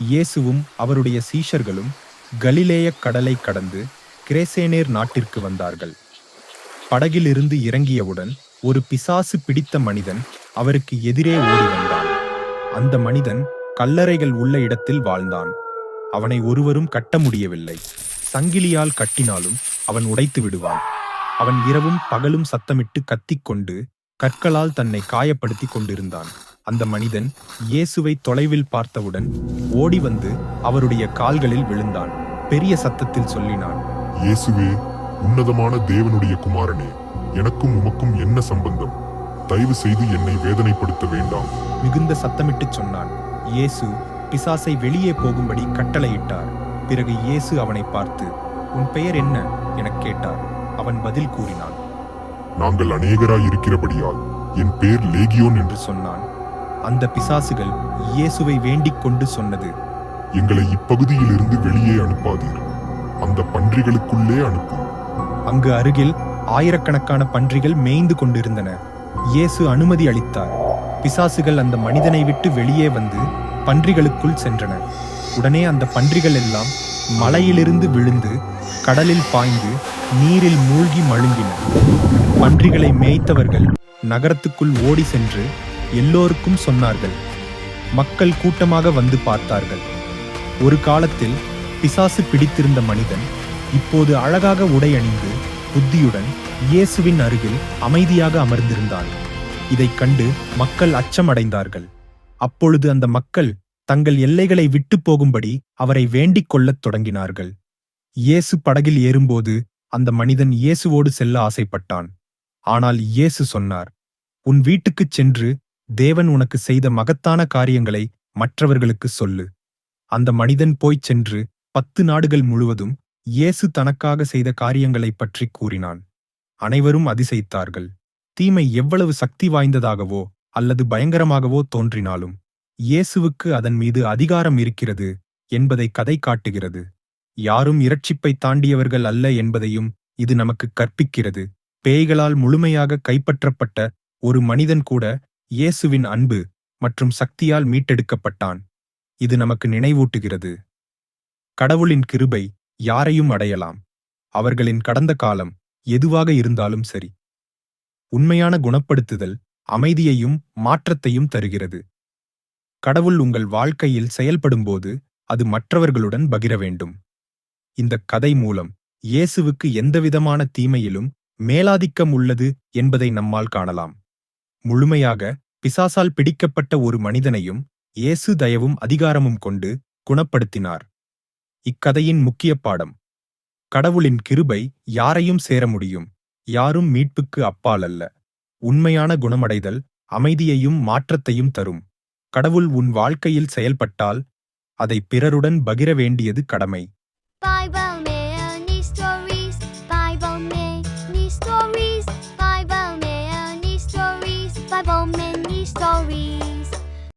இயேசுவும் அவருடைய சீஷர்களும் கலிலேயக் கடலை கடந்து கிரேசேனேர் நாட்டிற்கு வந்தார்கள். படகிலிருந்து இறங்கியவுடன் ஒரு பிசாசு பிடித்த மனிதன் அவருக்கு எதிரே ஓடி வந்தான். அந்த மனிதன் கல்லறைகள் உள்ள இடத்தில் வாழ்ந்தான். அவனை ஒருவரும் கட்ட முடியவில்லை. சங்கிலியால் கட்டினாலும் அவன் உடைத்து விடுவான். அவன் இரவும் பகலும் சத்தமிட்டு கத்திக்கொண்டு கற்களால் தன்னை காயப்படுத்தி கொண்டிருந்தான். அந்த மனிதன் இயேசுவை தொலைவில் பார்த்தவுடன் ஓடி வந்து அவருடைய கால்களில் விழுந்தான். பெரிய சத்தத்தில் சொல்லினான் இயேசுவே உன்னதமான தேவனுடைய குமாரனே எனக்கும் உமக்கும் என்ன சம்பந்தம்? தயவு செய்து என்னை வேதனைப்படுத்த வேண்டாம். மிகுந்த சத்தமிட்டுச் சொன்னான். இயேசு பிசாசை வெளியே போகும்படி கட்டளையிட்டார். பிறகு இயேசு அவனை பார்த்து உன் பெயர் என்ன? எனக் கேட்டார். அவன் பதில் கூறினான் நாங்கள் அநேகராய் இருக்கிறபடியால் என் பேர் லேகியோன் என்று சொன்னான். அந்த பிசாசுகள் இயேசுவை வேண்டிக் கொண்டு சொன்னது. எங்களை இப்பகுதியிலிருந்து வெளியே அனுப்பாதீர். அந்த பன்றிகளுக்குள்ளே அனுப்பும். அங்கு அருகில் ஆயிரக்கணக்கான பன்றிகள் மேய்ந்து கொண்டிருந்தன. இயேசு அனுமதி அளித்தார். பிசாசுகள் அந்த மனிதனை விட்டு வெளியே வந்து பன்றிகளுக்குள் சென்றன. உடனே அந்த பன்றிகள் எல்லாம் மலையிலிருந்து விழுந்து கடலில் பாய்ந்து நீரில் மூழ்கி மழுங்கின. பன்றிகளை மேய்த்தவர்கள் நகரத்துக்குள் ஓடி சென்று எல்லோருக்கும் சொன்னார்கள். மக்கள் கூட்டமாக வந்து பார்த்தார்கள். ஒரு காலத்தில் பிசாசு பிடித்திருந்த மனிதன் இப்போது அழகாக உடை அணிந்து புத்தியுடன் இயேசுவின் அருகில் அமைதியாக அமர்ந்திருந்தான் இதைக் கண்டு மக்கள் அச்சமடைந்தார்கள். அப்பொழுது அந்த மக்கள் தங்கள் எல்லைகளை விட்டு போகும்படி அவரை வேண்டிக் கொள்ளத் தொடங்கினார்கள். இயேசு படகில் ஏறும்போது அந்த மனிதன் இயேசுவோடு செல்ல ஆசைப்பட்டான். ஆனால் இயேசு சொன்னார் உன் வீட்டுக்குச் சென்று தேவன் உனக்கு செய்த மகத்தான காரியங்களை மற்றவர்களுக்குச் சொல்லு. அந்த மனிதன் போய்ச் சென்று பத்து நாடுகள் முழுவதும் இயேசு தனக்காக செய்த காரியங்களைப் பற்றி கூறினான். அனைவரும் அதிசயித்தார்கள். தீமை எவ்வளவு சக்தி வாய்ந்ததாகவோ அல்லது பயங்கரமாகவோ தோன்றினாலும் இயேசுவுக்கு அதன் மீது அதிகாரம் இருக்கிறது என்பதை கதை காட்டுகிறது. யாரும் இரட்சிப்பை தாண்டியவர்கள் அல்ல என்பதையும் இது நமக்கு கற்பிக்கிறது. பேய்களால் முழுமையாக கைப்பற்றப்பட்ட ஒரு மனிதன் கூட இயேசுவின் அன்பு மற்றும் சக்தியால் மீட்டெடுக்கப்பட்டான். இது நமக்கு நினைவூட்டுகிறது. கடவுளின் கிருபை யாரையும் அடையலாம். அவர்களின் கடந்த காலம் எதுவாக இருந்தாலும் சரி. உண்மையான குணப்படுத்துதல் அமைதியையும் மாற்றத்தையும் தருகிறது. கடவுள் உங்கள் வாழ்க்கையில் செயல்படும்போது அது மற்றவர்களுடன் பகிர வேண்டும். இந்த கதை மூலம் இயேசுவுக்கு எந்தவிதமான தீமையிலும் மேலாதிக்கம் உள்ளது என்பதை நம்மால் காணலாம். முழுமையாக பிசாசால் பிடிக்கப்பட்ட ஒரு மனிதனையும் இயேசு தயவும் அதிகாரமும் கொண்டு குணப்படுத்தினார். இக்கதையின் முக்கிய பாடம். கடவுளின் கிருபை யாரையும் சேர முடியும். யாரும் மீட்புக்கு அப்பால் அல்ல. உண்மையான குணமடைதல் அமைதியையும் மாற்றத்தையும் தரும். கடவுள் உன் வாழ்க்கையில் செயல்பட்டால் அதை பிறருடன் பகிர வேண்டியது கடமை.